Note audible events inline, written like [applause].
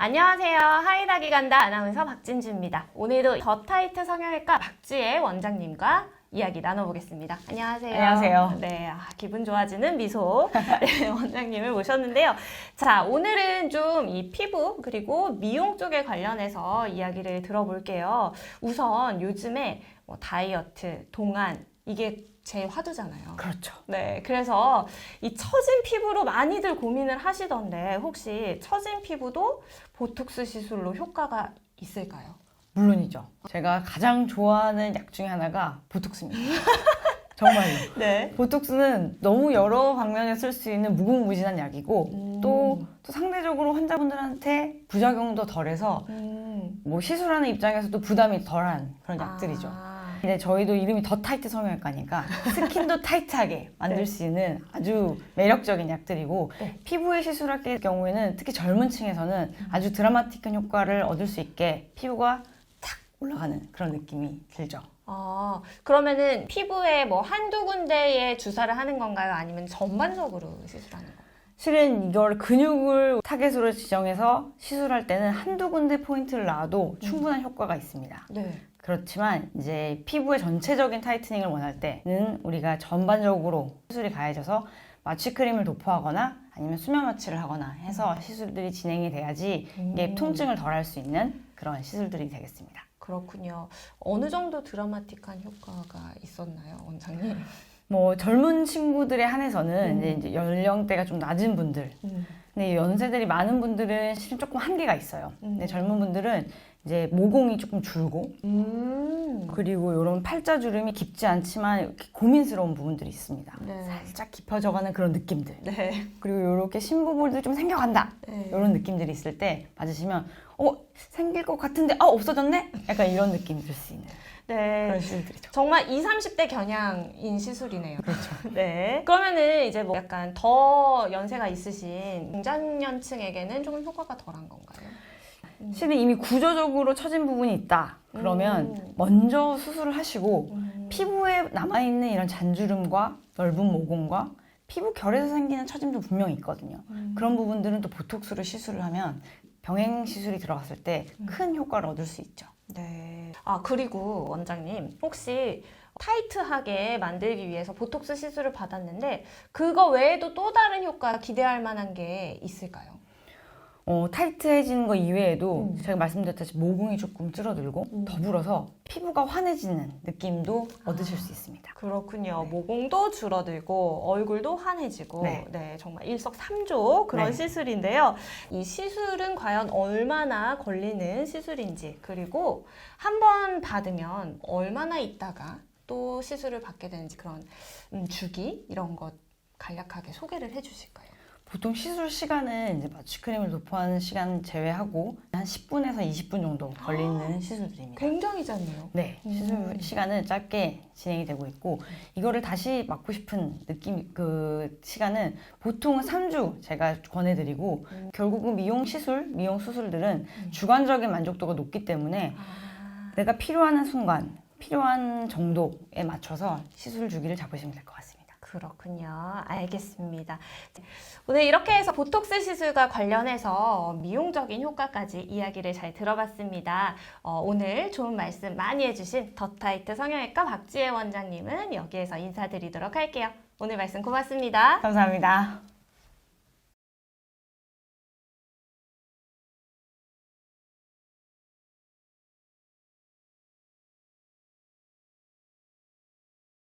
안녕하세요. 하이다기 간다 아나운서 박진주입니다. 오늘도 더 타이트 성형외과 박지혜 원장님과 이야기 나눠보겠습니다. 안녕하세요. 안녕하세요. 네, 아, 기분 좋아지는 미소 [laughs] 네, 원장님을 모셨는데요. 자, 오늘은 좀 이 피부 그리고 미용 쪽에 관련해서 이야기를 들어볼게요. 우선 요즘에 뭐 다이어트, 동안 이게 제일 화두잖아요. 그렇죠. 네, 그래서 이 처진 피부로 많이들 고민을 하시던데 혹시 처진 피부도 보톡스 시술로 효과가 있을까요? 물론이죠. 제가 가장 좋아하는 약 중에 하나가 보톡스입니다. [laughs] 정말요. 네. 보톡스는 너무 여러 방면에 쓸 수 있는 무궁무진한 약이고 음. 또, 또 상대적으로 환자분들한테 부작용도 덜해서 음. 뭐 시술하는 입장에서도 부담이 덜한 그런 약들이죠. 아, 근데 저희도 이름이 더 타이트 성형외과니까 스킨도 타이트하게 만들 [laughs] 네. 수 있는 아주 매력적인 약들이고 네. 피부에 시술할 경우에는 특히 젊은 층에서는 아주 드라마틱한 효과를 얻을 수 있게 피부가 탁 올라가는 그런 느낌이 들죠. 아, 그러면은 피부에 뭐 한두 군데에 주사를 하는 건가요? 아니면 전반적으로 시술하는 건가요? 실은 이걸 근육을 타겟으로 지정해서 시술할 때는 한두 군데 포인트를 놔도 충분한 효과가 있습니다. 네. 그렇지만 이제 피부의 전체적인 타이트닝을 원할 때는 우리가 전반적으로 시술이 가해져서 마취 크림을 도포하거나 아니면 수면 마취를 하거나 해서 시술들이 진행이 돼야지 이게 음. 통증을 덜할 수 있는 그런 시술들이 되겠습니다. 그렇군요. 어느 정도 드라마틱한 효과가 있었나요, 원장님? 뭐 젊은 친구들에 한해서는 음. 이제 연령대가 좀 낮은 분들, 음. 근데 연세들이 많은 분들은 실은 조금 한계가 있어요. 근데 음. 젊은 분들은 이제 모공이 조금 줄고 음. 그리고 이런 팔자 주름이 깊지 않지만 고민스러운 부분들이 있습니다. 네. 살짝 깊어져가는 그런 느낌들. 네. 그리고 이렇게 신부볼도 좀 생겨간다. 네. 이런 느낌들이 있을 때 맞으시면 어 생길 것 같은데 아 없어졌네. 약간 이런 느낌 들 수 있는 네. 그런 시술들이죠. 정말 20, 30대 겨냥인 시술이네요. 그렇죠. [laughs] 네. 그러면은 이제 뭐 약간 더 연세가 있으신 중장년층에게는 조금 효과가 덜한 건가요? 실은 이미 구조적으로 처진 부분이 있다. 그러면 음. 먼저 수술을 하시고 음. 피부에 남아 있는 이런 잔주름과 넓은 모공과 피부 결에서 생기는 처짐도 분명히 있거든요. 음. 그런 부분들은 또 보톡스로 시술을 하면 병행 시술이 들어갔을 때 큰 효과를 얻을 수 있죠. 네. 아, 그리고 원장님, 혹시 타이트하게 만들기 위해서 보톡스 시술을 받았는데, 그거 외에도 또 다른 효과 기대할 만한 게 있을까요? 어, 타이트해지는 거 이외에도 음. 제가 말씀드렸다시피 모공이 조금 줄어들고 음. 더불어서 피부가 환해지는 느낌도 얻으실 수 있습니다. 그렇군요. 네. 모공도 줄어들고 얼굴도 환해지고 네, 네. 정말 일석삼조 그런 네. 시술인데요. 이 시술은 과연 얼마나 걸리는 시술인지 그리고 한 번 받으면 얼마나 있다가 또 시술을 받게 되는지 그런 음, 주기 이런 것 간략하게 소개를 해주실까요? 보통 시술 시간은 이제 마취크림을 도포하는 시간 제외하고 한 10분에서 20분 정도 걸리는 시술들입니다. 굉장히 짧네요. 네, 시술 음. 시간은 짧게 진행이 되고 있고 이거를 다시 맞고 싶은 느낌 그 시간은 보통은 3주 제가 권해드리고 음. 결국은 미용 시술, 미용 수술들은 음. 주관적인 만족도가 높기 때문에 아, 내가 필요한 순간, 필요한 정도에 맞춰서 시술 주기를 잡으시면 될 것 같습니다. 그렇군요. 알겠습니다. 오늘 이렇게 해서 보톡스 시술과 관련해서 미용적인 효과까지 이야기를 잘 들어봤습니다. 어, 오늘 좋은 말씀 많이 해주신 더타이트 성형외과 박지혜 원장님은 여기에서 인사드리도록 할게요. 오늘 말씀 고맙습니다. 감사합니다.